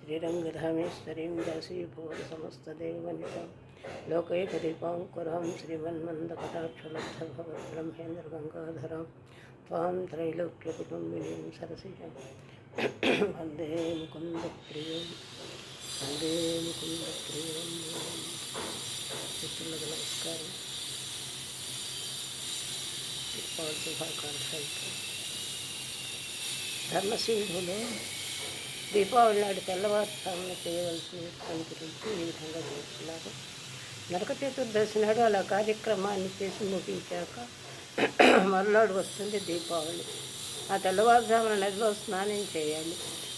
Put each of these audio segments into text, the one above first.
క్షేత్రసముద్రరాజతనయం శ్రీరంగధామేశ్వరీం దాసీభూతసమస్తదేవనితం లోకైకదీపాంకురాం శ్రీమన్మందకటాక్షలబ్ధభవద్బ్రహ్మేంద్రగంగాధరాం త్వాం త్రైలోక్యకుటుంబినీం సరసిజం వందే ముకుందప్రియం వందే ముకుందప్రియం మిత్రులకు నమస్కారం దీపావళి శుభాకాంక్షలతో ధర్మసింధులు దీపావళి నాడు తెల్లవారుజామున చేయవలసిన పని గురించి ఈ విధంగా చేస్తున్నారు. నరక చతుర్దశి నాడు అలా కార్యక్రమాన్ని చేసి ముగించాక మరునాడు వస్తుంది దీపావళి. ఆ తెల్లవారుజామున నదిలో స్నానం చేయాలి.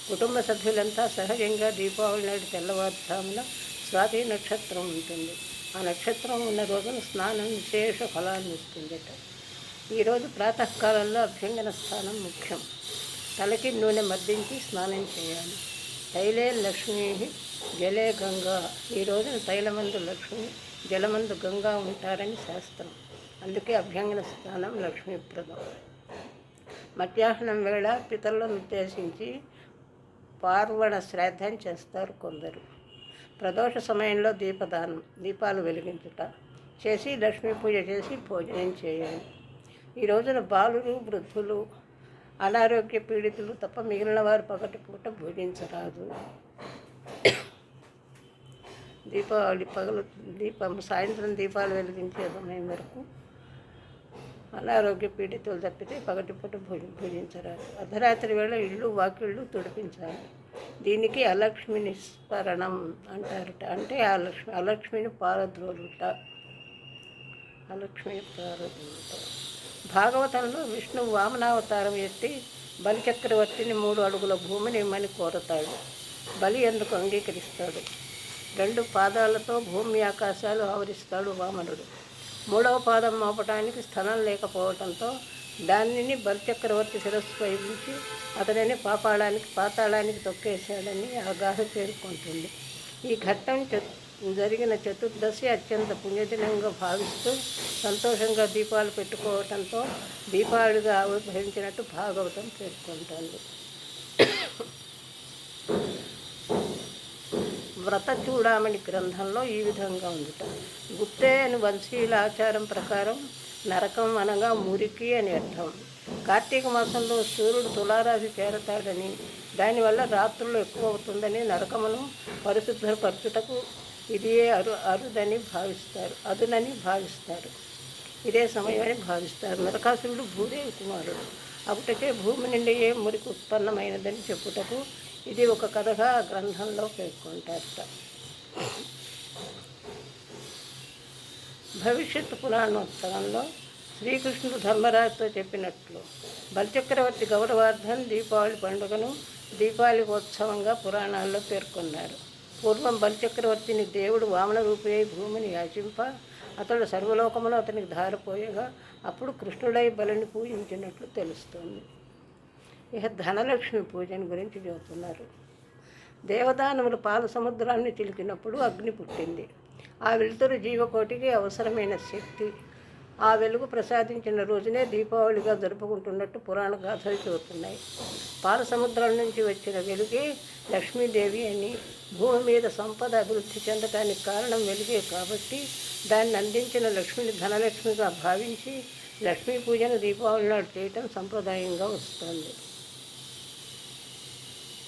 కుటుంబ సభ్యులంతా సహజంగా దీపావళి నాడు తెల్లవారుజామున స్వాతి నక్షత్రం ఉంటుంది. ఆ నక్షత్రం ఉన్న రోజున స్నానం విశేష ఫలాన్ని ఇస్తుందట. ఈరోజు ప్రాతకాలంలో అభ్యంగన స్థానం ముఖ్యం. తలకి నూనె మద్దించి స్నానం చేయాలి. తైలే లక్ష్మీ జలే గంగా. ఈ రోజున తైలమందు లక్ష్మి జలమందు గంగా ఉంటారని శాస్త్రం. అందుకే అభ్యంగన స్నానం లక్ష్మీప్రదం. మధ్యాహ్నం వేళ పితరులను ఉద్దేశించి పార్వణ శ్రాద్ధం చేస్తారు కొందరు. ప్రదోష సమయంలో దీపదానం దీపాలు వెలిగించుట. చేసి లక్ష్మీ పూజ చేసి భోజనం చేయాలి. ఈ రోజున బాలులు వృద్ధులు అనారోగ్య పీడితులు తప్ప మిగిలిన వారు పగటి పూట భోజించరాదు దీపావళి పగలు దీపం సాయంత్రం దీపాలు వెలిగించే సమయం వరకు అనారోగ్య పీడితులు తప్పితే పగటిపూట భోజ భోజించరాదు అర్ధరాత్రి వేళ ఇళ్ళు వాకిళ్ళు తుడిపించాలి. దీనికి అలక్ష్మి నిస్మరణం అంటారట. అంటే ఆ లక్ష్మి అలక్ష్మిని పారద్రోలుట. అలక్ష్మి పారద్రోలుట. భాగవతంలో విష్ణువు వామనావతారం ఎత్తి బలిచక్రవర్తిని మూడు అడుగుల భూమిని ఇమ్మని కోరతాడు. బలి ఎందుకు అంగీకరిస్తాడు? రెండు పాదాలతో భూమి ఆకాశాలు ఆవరిస్తాడు వామనుడు. మూడవ పాదం మోపటానికి స్థలం లేకపోవడంతో దానిని బలిచక్రవర్తి శిరస్సు ఉంచి అతనిని పాపాళానికి పాతాళానికి తొక్కేశాడని ఆ గాథ పేర్కొంటుంది. ఈ ఘట్టం జరిగిన చతుర్దశి అత్యంత పుణ్యదినంగా భావిస్తూ సంతోషంగా దీపాలు పెట్టుకోవటంతో దీపావళిగా ఆవిర్భవించినట్టు భాగవతం పేర్కొంటుంది. వ్రత చూడామణి గ్రంథంలో ఈ విధంగా ఉందిట. గుత్తే అని వంశీయుల ఆచారం ప్రకారం నరకం అనగా మురికి అని అర్థం. కార్తీక మాసంలో సూర్యుడు తులారాశి చేరతాడని దానివల్ల రాత్రులు ఎక్కువ అవుతుందని నరకమును పరిశుభ్రపరచుటకు ఇదే అరు అరుదని భావిస్తారు. అదునని భావిస్తారు. ఇదే సమయమని భావిస్తారు. నరకాసురుడు భూదేవి కుమారుడు. అప్పటికే భూమి నుండి ఏ మురికి ఉత్పన్నమైనదని చెప్పుటకు ఇది ఒక కథగా గ్రంథంలో పేర్కొంటారట. భవిష్యత్తు పురాణోత్సవంలో శ్రీకృష్ణుడు ధర్మరాజుతో చెప్పినట్లు బలిచక్రవర్తి గౌరవార్థం దీపావళి పండుగను దీపావళి ఉత్సవంగా పురాణాల్లో పేర్కొన్నారు. పూర్వం బలిచక్రవర్తిని దేవుడు వామన రూపే భూమిని యాచింప అతడు సర్వలోకమును అతనికి ధారపోయగా అప్పుడు కృష్ణుడై బలిని పూజించినట్లు తెలుస్తోంది. ఇక ధనలక్ష్మి పూజను గురించి చెబుతున్నారు. దేవదానములు పాల సముద్రాన్ని చిలికినప్పుడు అగ్ని పుట్టింది. ఆ వెలుతురు జీవకోటికి అవసరమైన శక్తి ఆ వెలుగు ప్రసాదించిన రోజునే దీపావళిగా జరుపుకుంటున్నట్టు పురాణ గాథలు చెబుతున్నాయి. పాలసముద్రం నుంచి వచ్చిన వెలుగే లక్ష్మీదేవి అని భూమి మీద సంపద అభివృద్ధి చెందటానికి కారణం వెలుగే కాబట్టి దాన్ని అందించిన లక్ష్మిని ధనలక్ష్మిగా భావించి లక్ష్మీ పూజను దీపావళి నాడు చేయటం సంప్రదాయంగా వస్తుంది.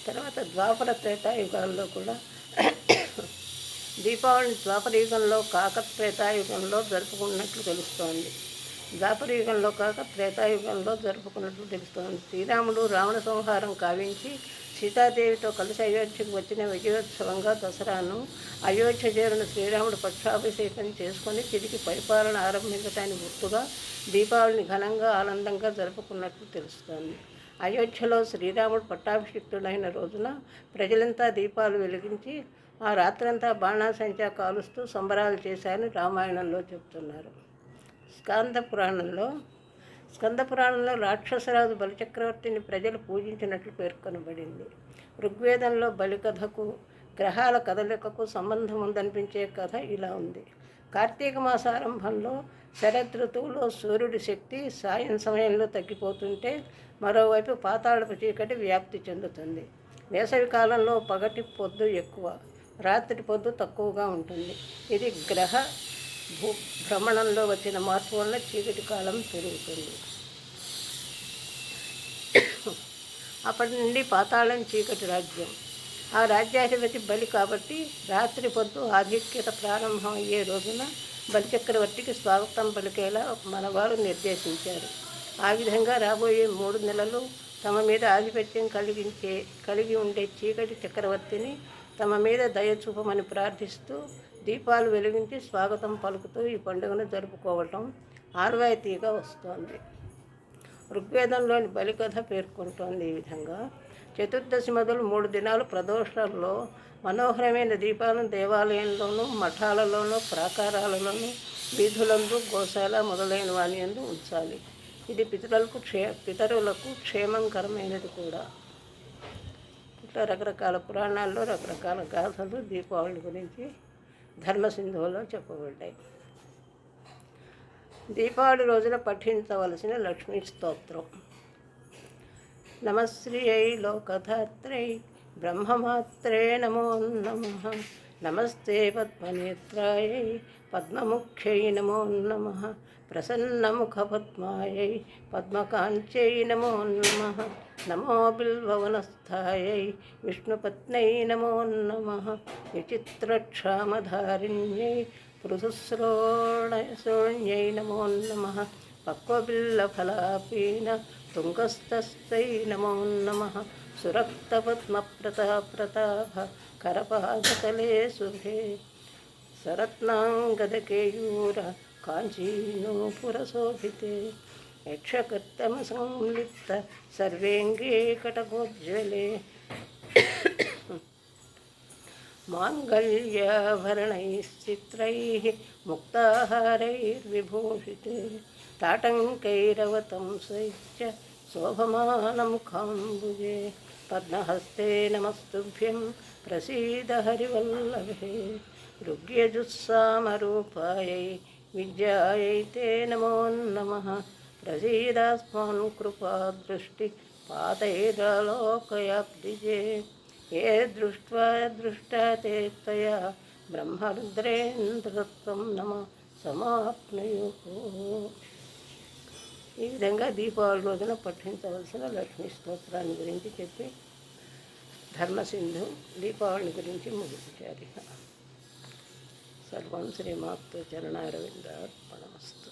తర్వాత ద్వాపర త్రేతాయుగాల్లో కూడా దీపావళిని ద్వాపరయుగంలో కాక త్రేతాయుగంలో జరుపుకున్నట్లు తెలుస్తోంది. ద్వాపర యుగంలో కాక త్రేతాయుగంలో జరుపుకున్నట్లు తెలుస్తోంది. శ్రీరాముడు రావణ సంహారం కావించి సీతాదేవితో కలిసి అయోధ్యకు వచ్చిన విజయోత్సవంగా దసరాను అయోధ్య చేరిన శ్రీరాముడు పక్షాభిషేకం చేసుకొని తిరిగి పరిపాలన ఆరంభించడానికి గుర్తుగా దీపావళిని ఘనంగా ఆనందంగా జరుపుకున్నట్లు తెలుస్తోంది. అయోధ్యలో శ్రీరాముడు పట్టాభిషిక్తుడైన రోజున ప్రజలంతా దీపాలు వెలిగించి ఆ రాత్రంతా బాణాసంచా కాలుస్తూ సంబరాలు చేశారని రామాయణంలో చెప్తున్నారు. స్కాంద పురాణంలో స్కంద పురాణంలో రాక్షసరాజు బలిచక్రవర్తిని ప్రజలు పూజించినట్లు పేర్కొనబడింది. ఋగ్వేదంలో బలికథకు గ్రహాల కదలికకు సంబంధం ఉందనిపించే కథ ఇలా ఉంది. కార్తీక మాసారంభంలో శరత్ ఋతువులో సూర్యుడి శక్తి సాయం సమయంలో తగ్గిపోతుంటే మరోవైపు పాతాళపు చీకటి వ్యాప్తి చెందుతుంది. వేసవి కాలంలో పగటి పొద్దు ఎక్కువ. రాత్రి పొద్దు తక్కువగా ఉంటుంది. ఇది గ్రహ భూ భ్రమణంలో వచ్చిన మార్పు వల్ల చీకటి కాలం పెరుగుతుంది. అప్పటి నుండి పాతాళం చీకటి రాజ్యం. ఆ రాజ్యాధిపతి బలి కాబట్టి రాత్రి పొద్దు ఆధిక్యత ప్రారంభం అయ్యే రోజున బలిచక్రవర్తికి స్వాగతం పలికేలా మనవారు నిర్దేశించారు. ఆ విధంగా రాబోయే మూడు నెలలు తమ మీద ఆధిపత్యం కలిగించే కలిగి ఉండే చీకటి చక్రవర్తిని తమ మీద దయ చూపమని ప్రార్థిస్తూ దీపాలు వెలిగించి స్వాగతం పలుకుతూ ఈ పండుగను జరుపుకోవటం ఆర్వాయితీగా వస్తోంది. ఋగ్వేదంలోని బలికథ పేర్కొంటోంది ఈ విధంగా. చతుర్దశి మొదలు మూడు దినాలు ప్రదోషాల్లో మనోహరమైన దీపాలను దేవాలయంలోనూ మఠాలలోనూ ప్రాకారాలలోనూ వీధులందు గోశాల మొదలైన వాణి యందు ఉంచాలి. ఇది పితరులకు క్షే పితరులకు క్షేమంకరమైనది కూడా. ఇట్లా రకరకాల పురాణాల్లో రకరకాల గాథలు దీపావళి గురించి ధర్మసింధువులో చెప్పబడ్డాయి. దీపావళి రోజున పఠించవలసిన లక్ష్మీ స్తోత్రం. నమశ్రియై లోకధాత్రై బ్రహ్మమాత్రే నమో నమ. నమస్తే పద్మనేత్రాయై పద్మముఖ్యై నమో నమ. ప్రసన్నముఖపద్మాయై పద్మకాంత్యై నమో నమ. నమో బిల్వవనస్థాయై విష్ణుపత్నై నమో నమ విచిత్రక్షామధారిణ్యై పృథుశ్రోణ్యై నమో నమ పక్వబిల్లఫలాపీన తుంగస్తస్థై నమో నమ సురక్తపద్మప్రతాప్రతాభ కరపాదతలే శుభే సరత్నాంగదకేయూర కాంచీనూపురశోభితే यक्षकर्तमसंलिप्त सर्वेङ्गे कटकोज्ज्वले माङ्गल्यभरणैश्चित्रैः मुक्ताहारैर्विभूषिते। ताटङ्कैरवतं सैश्च शोभमानमुखाम्बुजे। पद्महस्ते नमस्तुभ्यं प्रसीद हरिवल्लभे। रुग्यजुत्सामरूपायै विद्यायै ते नमो नमः। ప్రసీదాస్మాన్ కృపాదృష్టి పాతైరలోకయాబ్దిజే ఏ దృష్ట్వా దృష్ట బ్రహ్మరుద్రేంద్రత్వం నమ సమాప్నయు. ఈ విధంగా దీపావళి రోజున పఠించవలసిన లక్ష్మీ స్తోత్రాన్ని గురించి చెప్పి ధర్మసింధు దీపావళి గురించి ముగించారు. సర్వం శ్రీమాప్తో చరణారవిందర్పణమస్త.